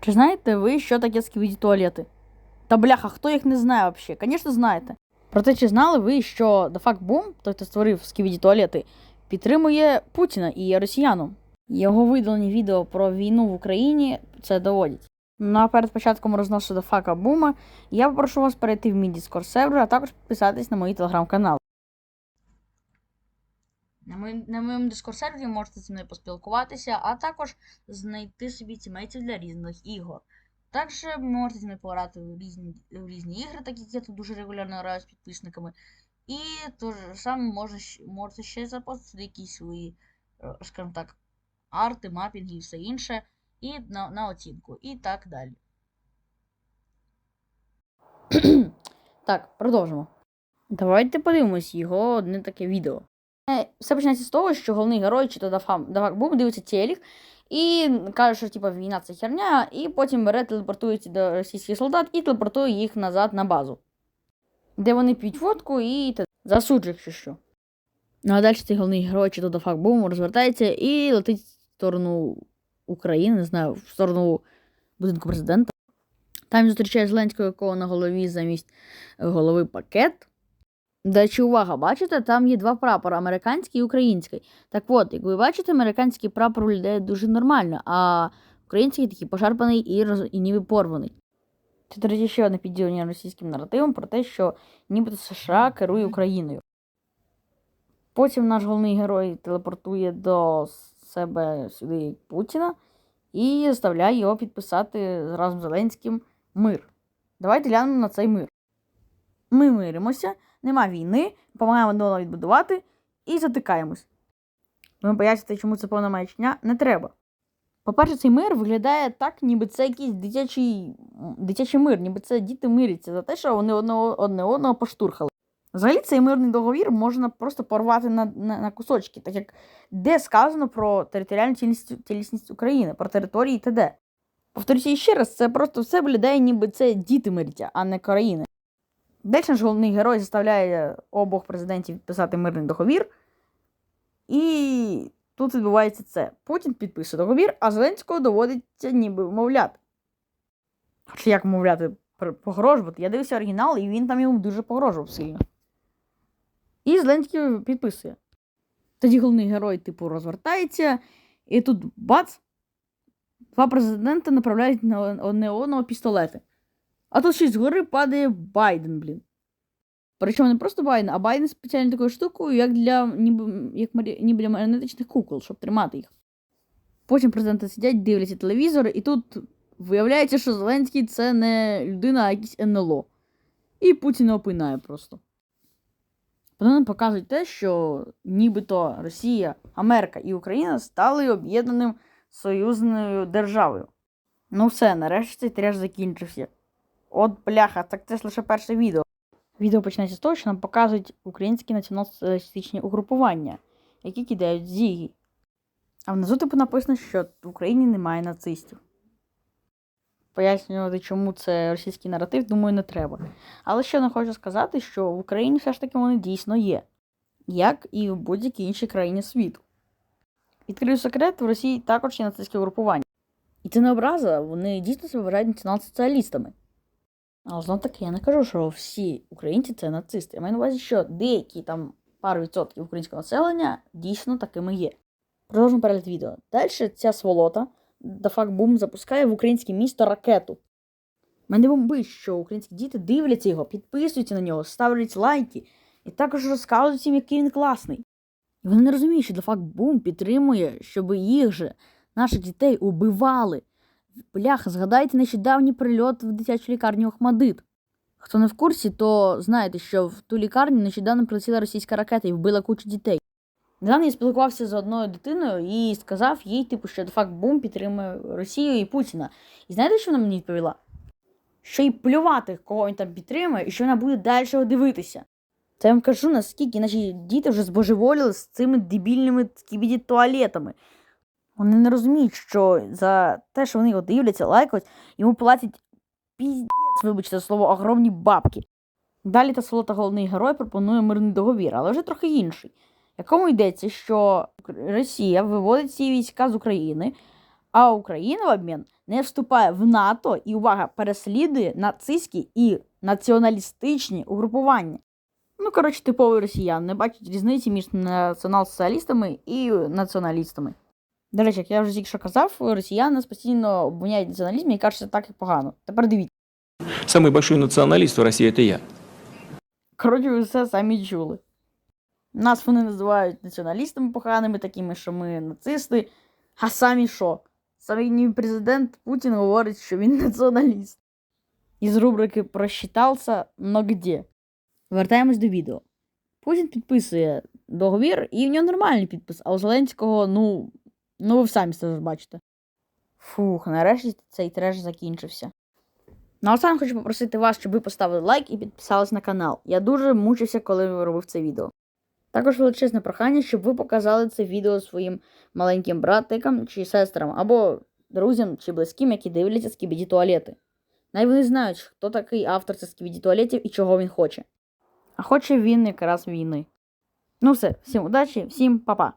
Чи знаєте ви, що таке сквіді туалети? Та бляха, хто їх не знає взагалі? Звісно, знаєте. Проте, чи знали ви, що Дафак Бум, той, хто створив сквіді туалети, підтримує Путіна і росіяну? Його видалені відео про війну в Україні це доводять. Ну а перед початком розносу Дафака Бума я попрошу вас перейти в мій Discord сервер, а також підписатись на мої телеграм-канали. На, моїм- на моєму Discord сервері можете зі мною поспілкуватися, а також знайти собі тімейтів для різних ігор. Також можете зі мною пограти в різні, в різні ігри, так як я тут дуже регулярно граю з підписниками. І то ж саме можна, можете ще запостити якісь свої, е, скажімо так, арти, мапінги і все інше, і на, на оцінку, і так далі. так, продовжимо. Давайте подивимось його одне таке відео. Е, Все починається з того, що головний герой, чи то Дафам, Давак Бум, дивиться телек і каже, що типу, війна це херня, і потім бере, телепортується до російських солдат і телепортує їх назад на базу. Де вони п'ють водку і засуджує, якщо що. Ну а далі цей головний герой, чи то Дафак Бум, розвертається і летить в сторону України, не знаю, в сторону будинку президента. Там зустрічає Зеленського, якого на голові замість голови пакет. До речі, увага, бачите, там є два прапори американський і український. Так от, як ви бачите, американський прапор виглядає дуже нормально, а український такий пошарпаний і, роз... і ніби порваний. Це, до речі, ще одне підділення російським наративом про те, що нібито США керує Україною. Потім наш головний герой телепортує до себе сюди Путіна і заставляє його підписати разом з Зеленським мир. Давайте глянемо на цей мир. Ми миримося, нема війни, допомагаємо Донала відбудувати і затикаємось. Ви поясните, чому це повна маячня? Не треба. По-перше, цей мир виглядає так, ніби це якийсь дитячий, дитячий мир, ніби це діти миряться за те, що вони одного, одне одного поштурхали. Взагалі, цей мирний договір можна просто порвати на, на, на кусочки, так як де сказано про територіальну цілісність, цілісність України, про території і т.д. Повторюся ще раз, це просто все виглядає, ніби це діти миряться, а не країни. Далі наш головний герой заставляє обох президентів підписати мирний договір. І тут відбувається це. Путін підписує договір, а Зеленського доводиться ніби вмовляти. Хоча як вмовляти погрожувати? Я дивився оригінал, і він там йому дуже погрожував сильно. І Зеленський підписує. Тоді головний герой, типу, розвертається, і тут бац! Два президенти направляють на одне одного пістолети. А тут щось згори падає Байден, блін. Причому не просто Байден, а Байден спеціально такою штукою, як для ніби, як марі... ніби для маріонетичних кукол, щоб тримати їх. Потім президенти сидять, дивляться телевізор, і тут виявляється, що Зеленський це не людина, а якийсь НЛО. І Путіна опинає просто. Вони показують те, що нібито Росія, Америка і Україна стали об'єднаним союзною державою. Ну все, нарешті цей треш закінчився. От бляха, так це ж лише перше відео. Відео починається з того, що нам показують українські націонал-соціалістичні угрупування, які кидають зіги. А внизу типу написано, що в Україні немає нацистів. Пояснювати, чому це російський наратив, думаю, не треба. Але ще не хочу сказати, що в Україні все ж таки вони дійсно є, як і в будь-якій іншій країні світу. Відкрию секрет, в Росії також є нацистське угрупування. І це не образа, вони дійсно себе вважають націонал-соціалістами. Але знов таки я не кажу, що всі українці це нацисти. Я маю на увазі, що деякі там пару відсотків українського населення дійсно такими є. Продовжуємо перегляд відео. Далі ця сволота, Дафак Бум, запускає в українське місто ракету. Мене бомбить, що українські діти дивляться його, підписуються на нього, ставлять лайки і також розказують їм, який він класний. І вони не розуміють, що Дафак Бум підтримує, щоб їх же, наших дітей, убивали. Бляха, згадайте нещодавній прильот в дитячу лікарню Охмадит. Хто не в курсі, то знаєте, що в ту лікарню нещодавно прилетіла російська ракета і вбила кучу дітей. Недавно я спілкувався з одною дитиною і сказав їй, типу, що факт бум підтримує Росію і Путіна. І знаєте, що вона мені відповіла? Що їй плювати, кого він там підтримує, і що вона буде далі дивитися. Це я вам кажу, наскільки наші діти вже збожеволіли з цими дебільними туалетами. Вони не розуміють, що за те, що вони його дивляться, лайкають, йому платять піздець, вибачте слово, огромні бабки. Далі та солота головний герой пропонує мирний договір, але вже трохи інший, якому йдеться, що Росія виводить ці війська з України, А Україна в обмін не вступає в НАТО і увага переслідує нацистські і націоналістичні угрупування. Ну, коротше, типовий росіян не бачить різниці між націонал-соціалістами і націоналістами. До речі, як я вже тільки що казав, росіяни нас постійно обвиняють в націоналізмі і кажуть, що так і погано. Тепер дивіться. Самый большой националист в России – это я. Коротше, ви все самі чули. Нас вони називають націоналістами поганими, такими, що ми нацисти. А самі що? Самий президент Путін говорить, що він націоналіст. Із рубрики «Просчитався, но где?». Вертаємось до відео. Путін підписує договір, і в нього нормальний підпис, а у Зеленського, ну, ну ви самі це бачите. Фух, нарешті цей треш закінчився. Наостанок хочу попросити вас, щоб ви поставили лайк і підписались на канал. Я дуже мучився, коли робив це відео. Також величезне прохання, щоб ви показали це відео своїм маленьким братикам чи сестрам, або друзям чи близьким, які дивляться скібіді туалети. Най вони знають, хто такий автор цих скібіді туалетів і чого він хоче. А хоче він якраз війни. Ну все, всім удачі, всім па-па.